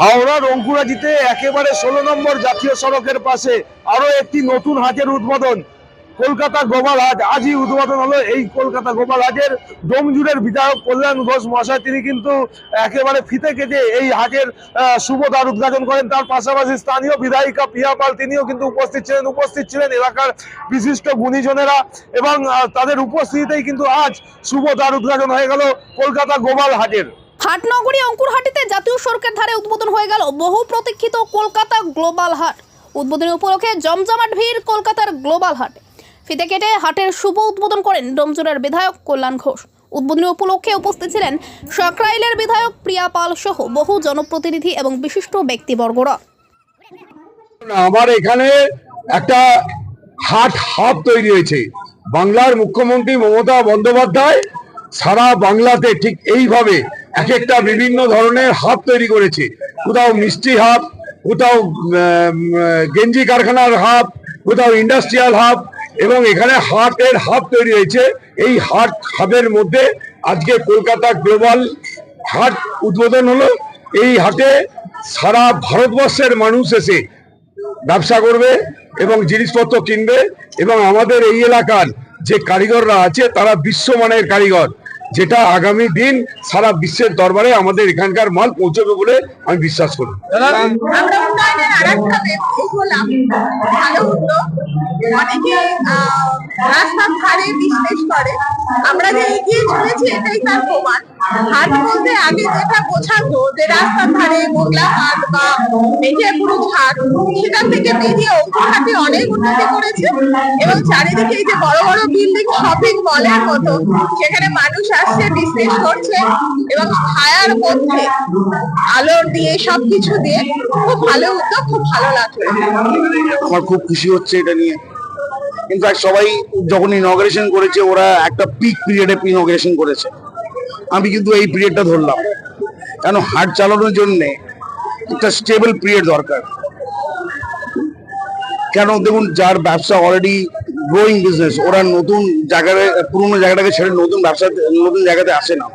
হাওড়া রঙ্কুরাজিতে একেবারে ষোলো নম্বর জাতীয় সড়কের পাশে আরও একটি নতুন হাটের উদ্বোধন। কলকাতা গোপাল হাট আজই উদ্বোধন হলো এই কলকাতা গোপাল হাটের ডোমজুড়ের বিধায়ক কল্যাণ ঘোষ মহাশয়। তিনি কিন্তু একেবারে ফিতে কেটে এই হাটের আহ, শুভ দ্বার উদ্ঘাটন করেন। তার পাশাপাশি স্থানীয় বিধায়িকা প্রিয়া পাল তিনিও কিন্তু উপস্থিত ছিলেন। উপস্থিত ছিলেন এলাকার বিশিষ্ট গুণীজনেরা এবং তাদের উপস্থিতিতেই কিন্তু আজ শুভ দ্বার উদ্ঘাটন হয়ে গেল কলকাতা গোপাল হাটের। হাটনগরী অঙ্কুরহাটিতে জাতীয় সড়কের ধারে উদ্বোধন হয়ে গেল বহু প্রতীক্ষিত কলকাতা গ্লোবাল হাট। উদ্বোধনী উপলক্ষে জমজমাট ভিড় কলকাতার গ্লোবাল হাটে। ফিতে কেটে হাটের শুভ উদ্বোধন করেন ডোমজুরের বিধায়ক কল্যাণ ঘোষ। উদ্বোধনী উপলক্ষে উপস্থিত ছিলেন সাকরাইলের বিধায়ক প্রিয়া পাল সহ বহু জনপ্রতিনিধি এবং বিশিষ্ট ব্যক্তিবর্গরা। আমার এখানে একটা হাট হাব তৈরি হয়েছে। বাংলার মুখ্যমন্ত্রী মমতা বন্দ্যোপাধ্যায় সারা বাংলাতে ঠিক এইভাবে এক একটা বিভিন্ন ধরনের হাব তৈরি করেছে। কোথাও মিষ্টি হাব কোথাও গেঞ্জি কারখানার হাব কোথাও ইন্ডাস্ট্রিয়াল হাব এবং এখানে হাটের হাব তৈরি হয়েছে। এই হাট হাবের মধ্যে আজকে কলকাতা গ্লোবাল হাট উদ্বোধন হলো। এই হাটে সারা ভারতবর্ষের মানুষ এসে ব্যবসা করবে এবং জিনিসপত্র কিনবে এবং আমাদের এই এলাকার যে কারিগররা আছে, তারা বিশ্বমানের কারিগর। যেটা আগামী দিন সারা বিশ্বের দরবারে আমাদের এখানকার মাল পৌঁছবে বলে আমি বিশ্বাস করি। আমরা রাস্তার ধারে করে। যে এগিয়ে চলেছি এটাই তার প্রমাণ। আগে যেটা যে রাস্তার ধারে মোগলা হাট বা হাট, সেখান থেকে বেরিয়ে অনেক উন্নতি করেছে এবং চারিদিকে এই যে বড় বড় বিল্ডিং শপিং মলের মতো, সেখানে মানুষ আসছে বিজনেস করছে এবং ছায়ার মধ্যে আলো দিয়ে, সবকিছু দিয়ে খুব ভালো উদ্যোগ, খুব ভালো লাগল আমার খুব খুশি হচ্ছে এটা নিয়ে। ইনফ্যাক্ট সবাই যখন ইনগ্রেশন করেছে, ওরা একটা পিক পিরিয়ডে ইনগ্রেশন করেছে। আমি কিন্তু এই পিরিয়ডটা ধরলাম। কেন? হাট চালানোর জন্য একটা স্টেবল পিরিয়ড দরকার। কেন? দেখুন, যার ব্যবসা অলরেডি গ্রোয়িং বিজনেস ওরা নতুন জায়গায়, পুরোনো জায়গাটাকে ছেড়ে নতুন ব্যবসা, নতুন জায়গাতে আসে না।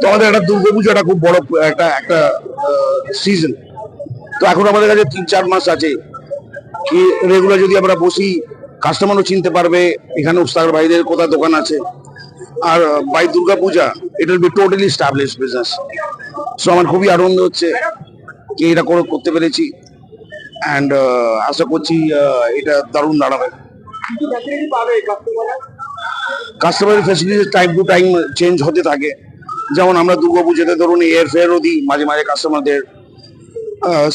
তো আমাদের একটা দুর্গাপুজো একটা খুব বড় একটা একটা সিজন তো এখন আমাদের কাছে তিন চার মাস আছে। কি রেগুলার যদি আমরা বসি কাস্টমারও চিনতে পারবে, এখানে উস্তাদ ভাইদের কোথায় দোকান আছে। আর by Durga Puja it will be totally establish business so আমার খুবই আনন্দ হচ্ছে যে এটা করে, করতে পেরেছি। অ্যান্ড আশা করছি এটা দারুণ দাঁড়াবে। কাস্টমারের facility time to time change হতে থাকে। যেমন আমরা দুর্গা পুজোতে ধরুন এয়ার ফেয়ারও দিই মাঝে মাঝে কাস্টমারদের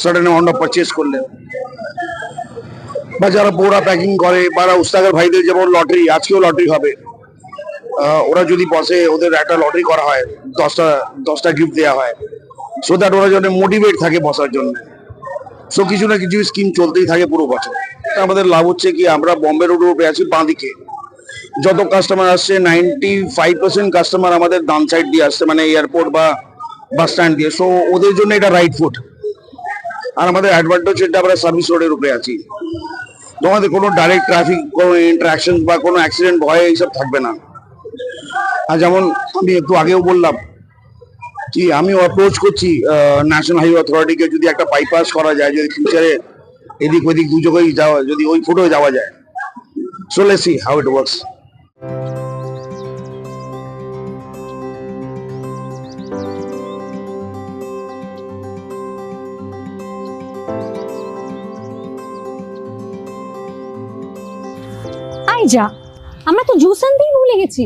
সাডেন অ্যামাউন্ট অফ পারচেস করলে। বা যারা বোরা প্যাকিং করে, বা উস্তাগের ভাইদের যেমন লটারি আজকেও লটারি হবে। ওরা যদি বসে ওদের একটা লটারি করা হয়, দশটা দশটা গিফট দেওয়া হয় সো দ্যাট ওরা যেন মোটিভেট থাকে বসার জন্য। সো কিছু না কিছু স্কিম চলতেই থাকে পুরো বছর। আমাদের লাভ হচ্ছে কি, আমরা বম্বে রোড উপরে আছি বাঁদিকে। যত কাস্টমার আসছে নাইনটি ফাইভ পার্সেন্ট কাস্টমার আমাদের ডান সাইড দিয়ে আসছে মানে এয়ারপোর্ট বা বাস স্ট্যান্ড দিয়ে। সো ওদের জন্য এটা রাইট ফুট আর আমাদের অ্যাডভান্টেজ এটা আমরা সার্ভিস রোডের উপরে আছি। তোমাদের কোনো ডাইরেক্ট ট্রাফিক কোনো ইন্টারাকশন বা কোনো অ্যাক্সিডেন্ট ভয়, এইসব থাকবে না। যেমন, আমি একটু আগেও বললাম কি আমি অ্যাপ্রোচ করছি ন্যাশনাল হাইওয়ে অথরিটিকে যদি একটা বাইপাস করা যায়, যদি ফিউচারে এদিক ওদিক দু জায়গায় যাওয়া, যদি ওই ফুটেও যাওয়া যায়। So let's see how it works I যা, আমরা তো জুস আনতেই ভুলে গেছি।